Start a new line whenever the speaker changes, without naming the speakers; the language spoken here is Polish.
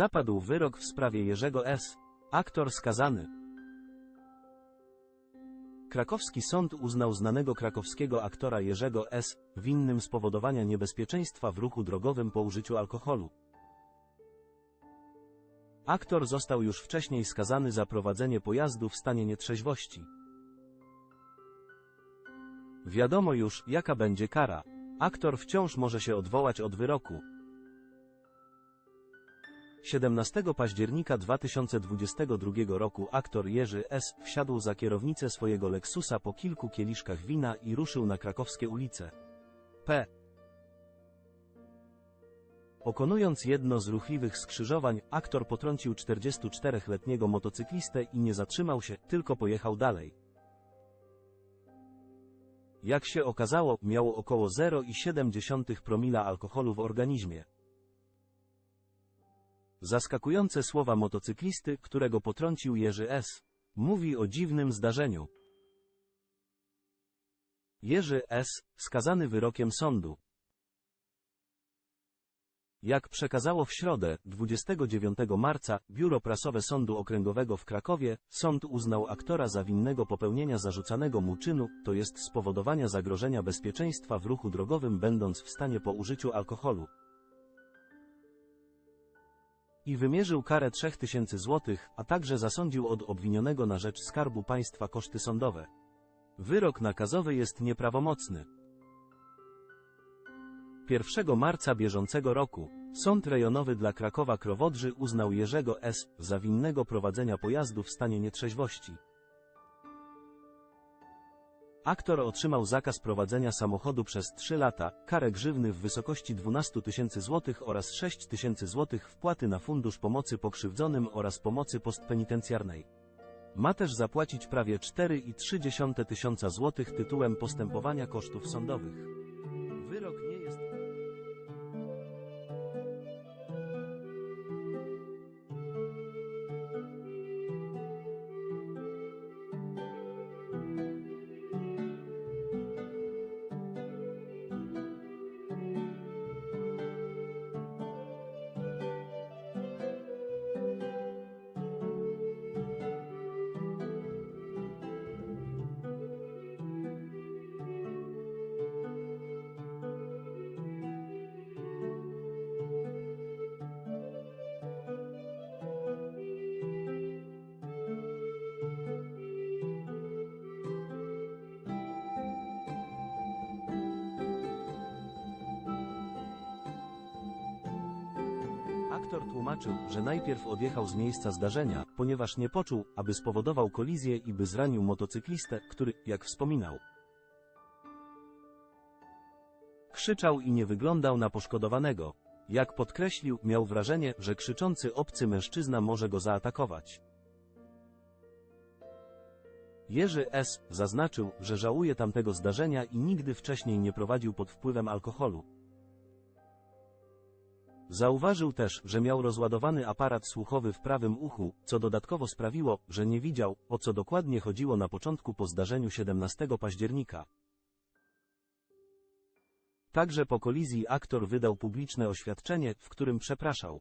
Zapadł wyrok w sprawie Jerzego S. Aktor skazany. Krakowski sąd uznał znanego krakowskiego aktora Jerzego S. winnym spowodowania niebezpieczeństwa w ruchu drogowym po użyciu alkoholu. Aktor został już wcześniej skazany za prowadzenie pojazdu w stanie nietrzeźwości. Wiadomo już, jaka będzie kara. Aktor wciąż może się odwołać od wyroku. 17 października 2022 roku aktor Jerzy S. wsiadł za kierownicę swojego Lexusa po kilku kieliszkach wina i ruszył na krakowskie ulice. P. Pokonując jedno z ruchliwych skrzyżowań, aktor potrącił 44-letniego motocyklistę i nie zatrzymał się, tylko pojechał dalej. Jak się okazało, miał około 0,7 promila alkoholu w organizmie. Zaskakujące słowa motocyklisty, którego potrącił Jerzy S. Mówi o dziwnym zdarzeniu. Jerzy S. skazany wyrokiem sądu. Jak przekazało w środę, 29 marca, Biuro Prasowe Sądu Okręgowego w Krakowie, sąd uznał aktora za winnego popełnienia zarzucanego mu czynu, to jest spowodowania zagrożenia bezpieczeństwa w ruchu drogowym będąc w stanie po użyciu alkoholu. I wymierzył karę 3000 zł, a także zasądził od obwinionego na rzecz Skarbu Państwa koszty sądowe. Wyrok nakazowy jest nieprawomocny. 1 marca bieżącego roku Sąd Rejonowy dla Krakowa Krowodrzy uznał Jerzego S. za winnego prowadzenia pojazdu w stanie nietrzeźwości. Aktor otrzymał zakaz prowadzenia samochodu przez 3 lata, karę grzywny w wysokości 12 tysięcy złotych oraz 6 tysięcy złotych wpłaty na Fundusz Pomocy Pokrzywdzonym oraz Pomocy Postpenitencjarnej. Ma też zapłacić prawie 4,3 tysiąca złotych tytułem postępowania kosztów sądowych. Aktor tłumaczył, że najpierw odjechał z miejsca zdarzenia, ponieważ nie poczuł, aby spowodował kolizję i by zranił motocyklistę, który, jak wspominał, krzyczał i nie wyglądał na poszkodowanego. Jak podkreślił, miał wrażenie, że krzyczący obcy mężczyzna może go zaatakować. Jerzy S. zaznaczył, że żałuje tamtego zdarzenia i nigdy wcześniej nie prowadził pod wpływem alkoholu. Zauważył też, że miał rozładowany aparat słuchowy w prawym uchu, co dodatkowo sprawiło, że nie widział, o co dokładnie chodziło na początku po zdarzeniu 17 października. Także po kolizji aktor wydał publiczne oświadczenie, w którym przepraszał.